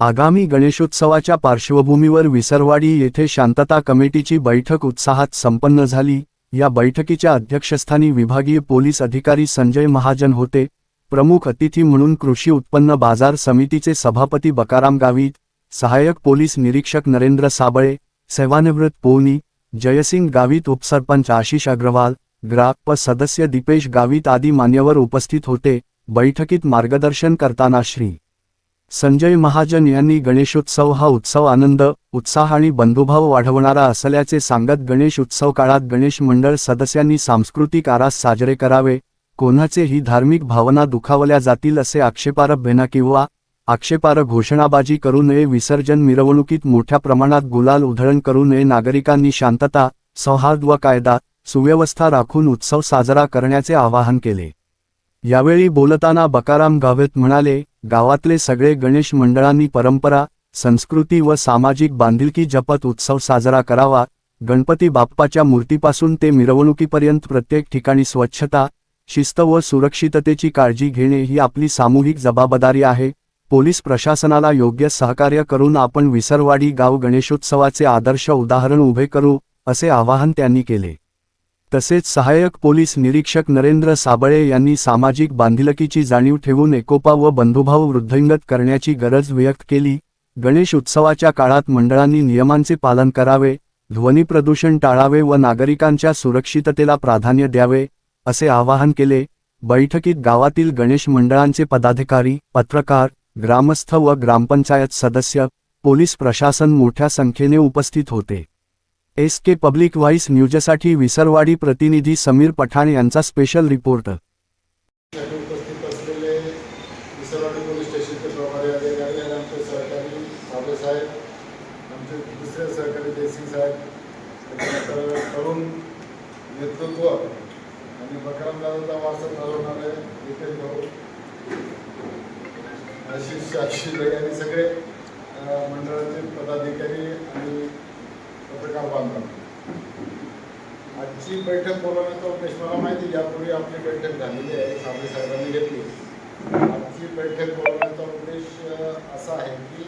आगामी गणेशोत्सवाच्या पार्श्वभूमीवर विसरवाडी येथे शांतता कमिटीची बैठक उत्साहात संपन्न झाली. या बैठकीच्या अध्यक्षस्थानी विभागीय पोलीस अधिकारी संजय महाजन होते. प्रमुख अतिथी म्हणून कृषी उत्पन्न बाजार समितीचे सभापती बकाराम गावित सहाय्यक पोलीस निरीक्षक नरेंद्र साबळे सेवानिवृत्त पोनी जयसिंग गावित उपसरपंच आशिष अग्रवाल ग्राप सदस्य दीपेश गावित आदी मान्यवर उपस्थित होते. बैठकीत मार्गदर्शन करताना श्री. संजय महाजन यांनी गणेशोत्सव हा उत्सव आनंद उत्साह आणि बंधुभाव वाढवणारा असल्याचे सांगत गणेश उत्सव काळात गणेश मंडळ सदस्यांनी सांस्कृतिक आरास साजरे करावे. कोणाचेही धार्मिक भावना दुखावल्या जातील असे आक्षेपार्ह भेना किंवा आक्षेपार्ह घोषणाबाजी करू नये. विसर्जन मिरवणुकीत मोठ्या प्रमाणात गुलाल उधळण करू नये. नागरिकांनी शांतता सौहार्द व कायदा सुव्यवस्था राखून उत्सव साजरा करण्याचे आवाहन केले. यावेळी बोलताना बकाराम गावित म्हणाले गावातले सगळे गणेश मंडळांनी परंपरा संस्कृती व सामाजिक बांधिलकी जपत उत्सव साजरा करावा. गणपती बाप्पाच्या मूर्तीपासून ते मिरवणुकीपर्यंत प्रत्येक ठिकाणी स्वच्छता शिस्त व सुरक्षिततेची काळजी घेणे ही आपली सामूहिक जबाबदारी आहे. पोलीस प्रशासनाला योग्य सहकार्य करून आपण विसरवाडी गाव गणेशोत्सवाचे आदर्श उदाहरण उभे करू असे आवाहन त्यांनी केले. तसेच सहाय्यक पोलीस निरीक्षक नरेंद्र साबळे यांनी सामाजिक बांधिलकीची जाणीव ठेवून एकोपा व बंधुभाव वृद्धिंगत करण्याची गरज व्यक्त केली. गणेश उत्सवाच्या काळात मंडळांनी नियमांचे पालन करावे ध्वनी प्रदूषण टाळावे व नागरिकांच्या सुरक्षिततेला प्राधान्य द्यावे असे आवाहन केले. बैठकीत गावातील गणेश मंडळांचे पदाधिकारी पत्रकार ग्रामस्थ व ग्रामपंचायत सदस्य पोलीस प्रशासन मोठ्या संख्येने उपस्थित होते. एस के पब्लिक व्हाईस न्यूजसाठी विसरवाडी प्रतिनिधी समीर पठाण यांचा स्पेशल रिपोर्ट उपस्थित असलेले विसरवाडी पोलीस स्टेशनचे प्रभारी अधिकारी आणि आमचे सहकारी आमचे दुसरे सहकारी जयसिंग साहेब त्याच्यानंतर तरुण नेतृत्व आणि बकराम दादाचा वारसा चालवणारे नितेश भाऊ आशिष साक्षी आणि सगळे मंडळाचे पदाधिकारी आणि पत्रकार बांधव आजची बैठक बोलवण्याचा उद्देश मला माहिती यापूर्वी आपली बैठक झालेली आहे साबळे साहेबांनी घेतली. आजची बैठक बोलवण्याचा उद्देश असा आहे की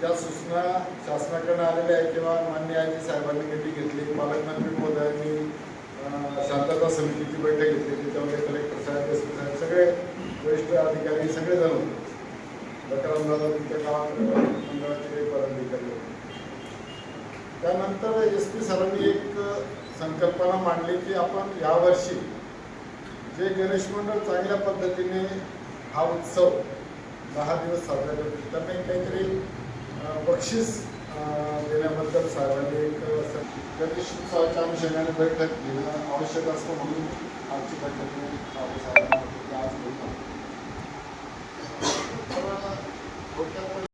ज्या सूचना शासनाकडे आलेल्या आहेत किंवा मान्य आजी साहेबांनी मिटिंग घेतली पालकमंत्री महोदयांनी शांतता समितीची बैठक घेतली त्याच्यामध्ये कलेक्टर साहेब एस पी साहेब सगळे वरिष्ठ अधिकारी सगळेजण होते. बकरामदादा तुमच्या मंडळाचे काही पदाधिकारी होते त्यानंतर एस पी सरांनी एक संकल्पना मांडली की आपण यावर्षी जे गणेश मंडळ चांगल्या पद्धतीने हा उत्सव दहा दिवस साजरा करतो त्यांना काहीतरी बक्षीस देण्याबद्दल साहेबांनी एक गणेश उत्सवाच्या अनुषंगाने बैठक घेणं आवश्यक असतं म्हणून आजची बैठक